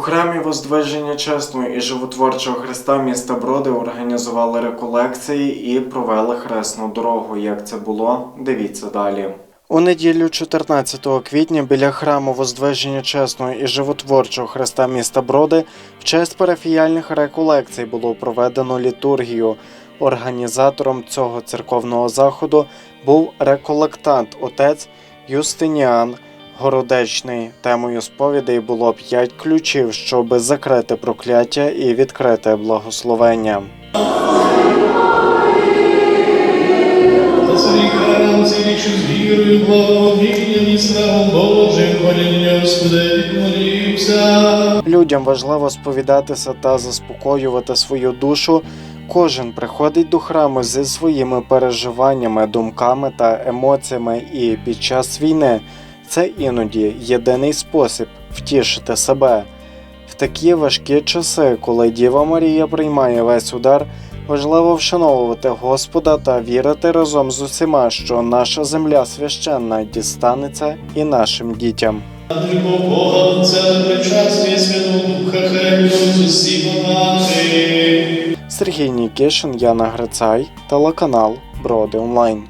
храмі Воздвиження Чесного і Животворчого Христа міста Броди організували реколекції і провели хресну дорогу. Як це було, дивіться далі. У неділю 14 квітня біля храму Воздвиження Чесного і Животворчого Христа міста Броди в честь парафіяльних реколекцій було проведено літургію. Організатором цього церковного заходу був реколектант отець Юстиніан Городечний. Темою сповідей було п'ять ключів, щоб закрити прокляття і відкрити благословення. Посвящаем церковь вірою, благовінням і славом Божим, хваління Господи, молімся. Людям важливо сповідатися та заспокоювати свою душу. Кожен приходить до храму зі своїми переживаннями, думками та емоціями, і під час війни це іноді єдиний спосіб втішити себе. В такі важкі часи, коли Діва Марія приймає весь удар, важливо вшановувати Господа та вірити разом з усіма, що наша земля священна дістанеться і нашим дітям. Сергій Нікішин, Яна Грицай, телеканал Броди Онлайн.